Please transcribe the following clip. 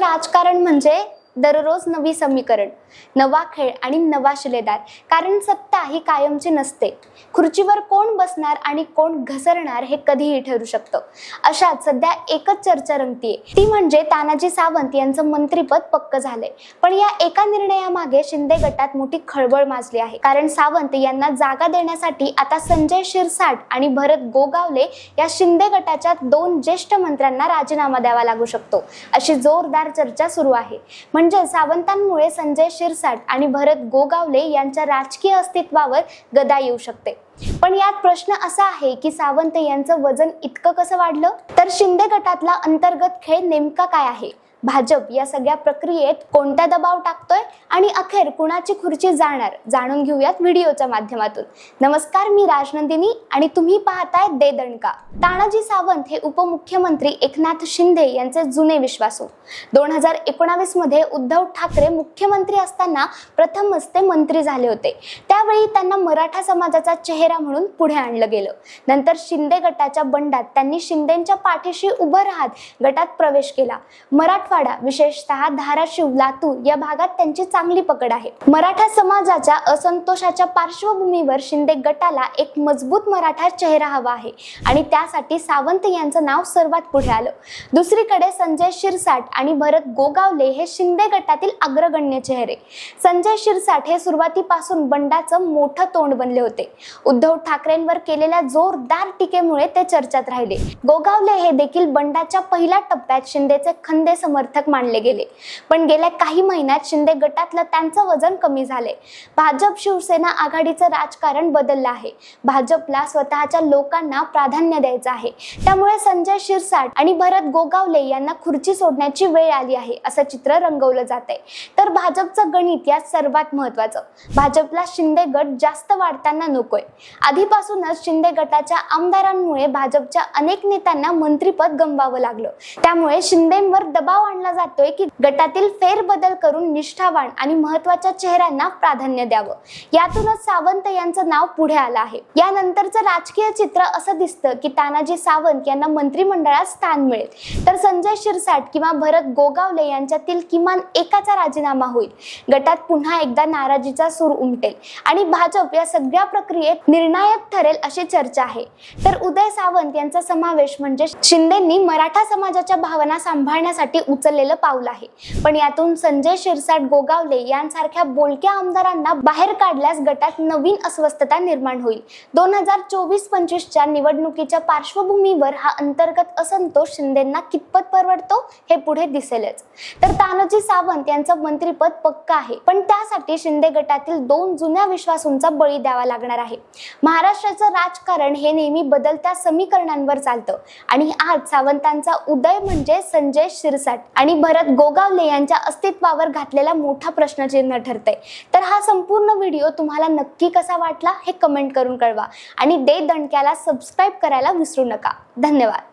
राजकारण म्हणजे दररोज नवी समीकरण नवा खेळ आणि नवा शिलेदार. कारण सत्ता ही कायमची नसते. खुर्चीवर कोण बसणार आणि कोण घसरणार हे कधीही ठरू शकतं. अशात सध्या एकच चर्चा रंगतीये. ती म्हणजे तानाजी सावंत यांचं मंत्रीपद पक्क झालंय. पण या एका निर्णयामागे शिंदे गटात मोठी खळबळ माजली आहे. कारण सावंत यांना जागा देण्यासाठी आता संजय शिरसाट आणि भरत गोगावले या शिंदे गटाच्या दोन ज्येष्ठ मंत्र्यांना राजीनामा द्यावा लागू शकतो. अशी जोरदार चर्चा सुरू आहे. म्हणजे सावंतांमुळे संजय शिरसाट आणि भरत गोगावले यांच्या राजकीय अस्तित्वावर गदा येऊ शकते. पण यात प्रश्न असा आहे की सावंत यांचं वजन इतकं कसं वाढलं? तर शिंदे गटातला अंतर्गत खेळ नेमका काय आहे? भाजप या सगळ्या प्रक्रियेत कोणता दबाव टाकतोय आणि अखेर कुणाची खुर्ची जाणार जाणून घेऊयात व्हिडिओच्या माध्यमातून. नमस्कार मी राजनंदिनी आणि तुम्ही पाहताय दे दणका तानाजी सावंत हे उपमुख्यमंत्री एकनाथ शिंदे यांचे जुने विश्वासू. दोन हजार एकोणावीसमध्ये उद्धव ठाकरे मुख्यमंत्री असताना प्रथमच ते मंत्री झाले होते. त्यावेळी त्यांना मराठा समाजाचा चेहरा म्हणून पुढे आणलं गेलं. नंतर शिंदे गटाच्या बंडात त्यांनी शिंदेच्या पाठीशी उभं राहत गटात प्रवेश केला. मराठवाडा विशेषतः धाराशिव लातूर या भागात त्यांची चांगली पकड आहे. मराठा समाजाच्या असंतोषाच्या पार्श्वभूमीवर शिंदे गटाला एक मजबूत मराठा चेहरा हवा आहे आणि त्यासाठी सावंत यांचं नाव सर्वात पुढे आलं. दुसरीकडे संजय शिरसाट आणि भरत गोगावले हे शिंदे गटातील अग्रगण्य चेहरे. संजय शिरसाट हे सुरुवातीपासून बंडाचं मोठं तोंड बनले होते. उद्धव ठाकरेंवर केलेल्या जोरदार टीकेमुळे ते चर्चेत राहिले. गोगावले हे देखील बंडाच्या पहिल्या टप्प्यात शिंदेचे खंदे समर्थक मानले गेले. पण गेल्या काही महिन्यात शिंदे गटातलं त्यांचं वजन कमी झाले भाजप शिवसेना आघाडीचं राजकारण बदललं आहे. भाजपला स्वतःच्या लोकांना प्राधान्य द्यायचं आहे. त्यामुळे संजय शिरसाट आणि भरत गोगावले यांना खुर्ची सोडण्याची वेळ आली आहे असं चित्र रंगवलं जात आहे तर भाजपचं गणित यात सर्वात महत्वाचं भाजपला शिंदे गट जास्त वाढताना नकोय. आधीपासूनच शिंदे गटाच्या आमदारांमुळे भाजपच्या अनेक नेत्यांना मंत्रीपद गमवावं लागलं. त्यामुळे शिंदेंवर दबाव आणला जातोय की गटातील फेरबदल करून निष्ठावान आणि महत्त्वाच्या चेहऱ्यांना प्राधान्य द्यावं. यातूनच सावंत यांचं नाव पुढे आलं आहे. यानंतरचं राजकीय चित्र असं दिसतं की तानाजी सावंत यांना मंत्रिमंडळात स्थान मिळेल. तर संजय शिरसाट किंवा भरत गोगावले यांच्यातील किमान एकाचा राजीनामा होईल. गटात पुन्हा एकदा नाराजीचा सूर उमटेल. आणि भाजप या सगळ्या प्रक्रियेत निर्णायक ठरेल अशी चर्चा आहे. तर उदय सावंत यांचा समावेश म्हणजे शिंदेंनी मराठा समाजाच्या भावना सांभाळण्यासाठी उचललेलं पाऊल आहे. पण यातून संजय शिरसाट गोगावले यांसारख्या बोलक्या आमदारांना बाहेर काढल्यास गटात नवीन अस्वस्थता निर्माण होईल. दोन हजार चोवीस पंचवीसच्या निवडणुकीच्या पार्श्वभूमीवर हा अंतर्गत असंतोष शिंदेंना कितपत परवडतो हे पुढे दिसेलच. तर तानाजी सावंत यांचं मंत्रीपद पक्क आहे. पण त्यासाठी शिंदे गटातील दोन जुन्या विश्वासूंचा बळी द्यावा लागणार आहे. महाराष्ट्राचं राजकारण हे नेहमी बदलत्या समीकरणांवर चालतं. आणि आज सावंतांचा उदय म्हणजे संजय शिरसाट. आणि भरत गोगावले यांच्या अस्तित्वावर घातलेला मोठा प्रश्नचिन्ह ठरतंय. तर हा संपूर्ण व्हिडिओ तुम्हाला नक्की कसा वाटला हे कमेंट करून कळवा. आणि डे दणक्याला सबस्क्राईब करायला विसरू नका. धन्यवाद.